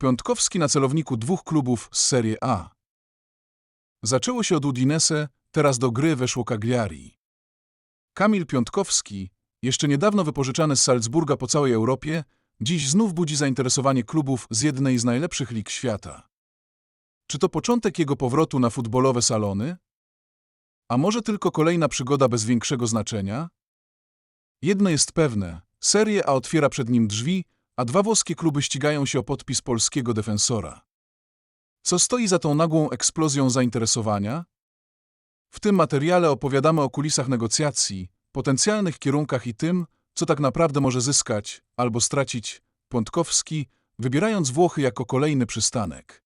Piątkowski na celowniku dwóch klubów z Serie A. Zaczęło się od Udinese, teraz do gry weszło Cagliari. Kamil Piątkowski, jeszcze niedawno wypożyczany z Salzburga po całej Europie, dziś znów budzi zainteresowanie klubów z jednej z najlepszych lig świata. Czy to początek jego powrotu na futbolowe salony? A może tylko kolejna przygoda bez większego znaczenia? Jedno jest pewne, Serie A otwiera przed nim drzwi, a dwa włoskie kluby ścigają się o podpis polskiego defensora. Co stoi za tą nagłą eksplozją zainteresowania? W tym materiale opowiadamy o kulisach negocjacji, potencjalnych kierunkach i tym, co tak naprawdę może zyskać albo stracić Piątkowski, wybierając Włochy jako kolejny przystanek.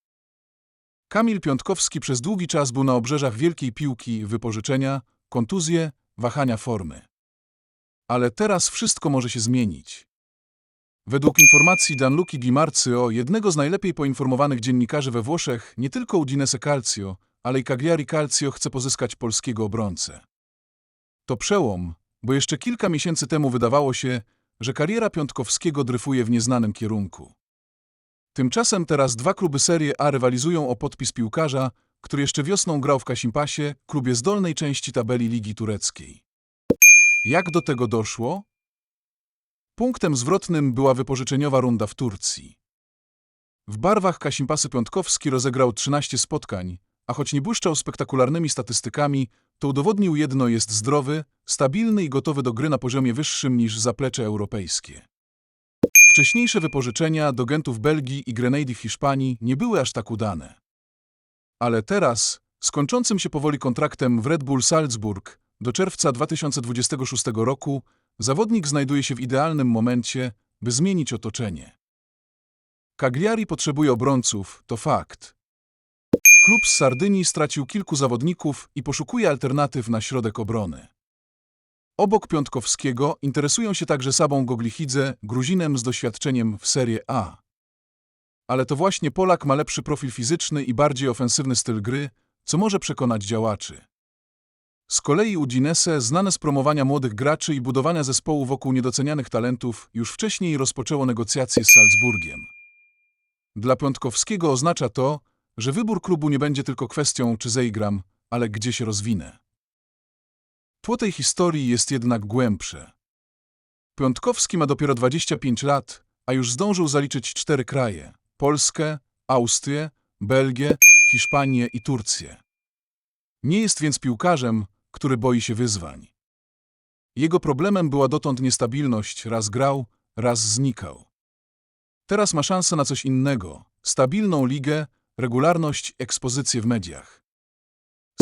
Kamil Piątkowski przez długi czas był na obrzeżach wielkiej piłki, wypożyczenia, kontuzje, wahania formy. Ale teraz wszystko może się zmienić. Według informacji Danluki Di Marzio, jednego z najlepiej poinformowanych dziennikarzy we Włoszech, nie tylko Udinese Calcio, ale i Cagliari Calcio chce pozyskać polskiego obrońcę. To przełom, bo jeszcze kilka miesięcy temu wydawało się, że kariera Piątkowskiego dryfuje w nieznanym kierunku. Tymczasem teraz dwa kluby Serie A rywalizują o podpis piłkarza, który jeszcze wiosną grał w Kasimpasie, klubie z dolnej części tabeli Ligi Tureckiej. Jak do tego doszło? Punktem zwrotnym była wypożyczeniowa runda w Turcji. W barwach Kasimpasy Piątkowski rozegrał 13 spotkań, a choć nie błyszczał spektakularnymi statystykami, to udowodnił jedno jest zdrowy, stabilny i gotowy do gry na poziomie wyższym niż zaplecze europejskie. Wcześniejsze wypożyczenia do Gentów Belgii i Grenady w Hiszpanii nie były aż tak udane. Ale teraz, z kończącym się powoli kontraktem w Red Bull Salzburg do czerwca 2026 roku, zawodnik znajduje się w idealnym momencie, by zmienić otoczenie. Cagliari potrzebuje obrońców, to fakt. Klub z Sardynii stracił kilku zawodników i poszukuje alternatyw na środek obrony. Obok Piątkowskiego interesują się także Sabą Goglichidze, Gruzinem z doświadczeniem w Serie A. Ale to właśnie Polak ma lepszy profil fizyczny i bardziej ofensywny styl gry, co może przekonać działaczy. Z kolei Udinese, znane z promowania młodych graczy i budowania zespołu wokół niedocenianych talentów, już wcześniej rozpoczęło negocjacje z Salzburgiem. Dla Piątkowskiego oznacza to, że wybór klubu nie będzie tylko kwestią, czy zejgram, ale gdzie się rozwinę. Tło tej historii jest jednak głębsze. Piątkowski ma dopiero 25 lat, a już zdążył zaliczyć cztery kraje – Polskę, Austrię, Belgię, Hiszpanię i Turcję. Nie jest więc piłkarzem, który boi się wyzwań. Jego problemem była dotąd niestabilność, raz grał, raz znikał. Teraz ma szansę na coś innego, stabilną ligę, regularność, ekspozycję w mediach.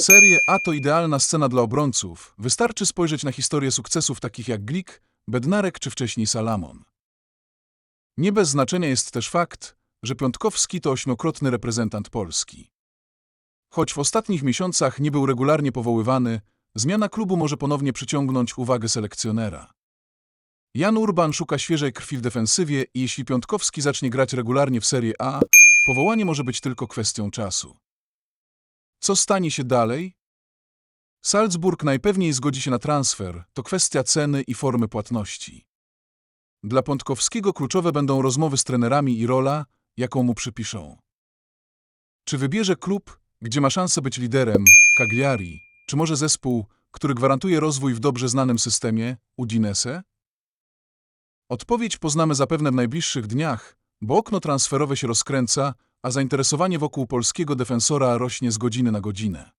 Serie A to idealna scena dla obrońców, wystarczy spojrzeć na historię sukcesów takich jak Glik, Bednarek czy wcześniej Salamon. Nie bez znaczenia jest też fakt, że Piątkowski to ośmiokrotny reprezentant Polski. Choć w ostatnich miesiącach nie był regularnie powoływany, zmiana klubu może ponownie przyciągnąć uwagę selekcjonera. Jan Urban szuka świeżej krwi w defensywie i jeśli Piątkowski zacznie grać regularnie w Serie A, powołanie może być tylko kwestią czasu. Co stanie się dalej? Salzburg najpewniej zgodzi się na transfer, to kwestia ceny i formy płatności. Dla Pątkowskiego kluczowe będą rozmowy z trenerami i rola, jaką mu przypiszą. Czy wybierze klub, gdzie ma szansę być liderem, Cagliari, czy może zespół, który gwarantuje rozwój w dobrze znanym systemie, Udinese? Odpowiedź poznamy zapewne w najbliższych dniach, bo okno transferowe się rozkręca, a zainteresowanie wokół polskiego defensora rośnie z godziny na godzinę.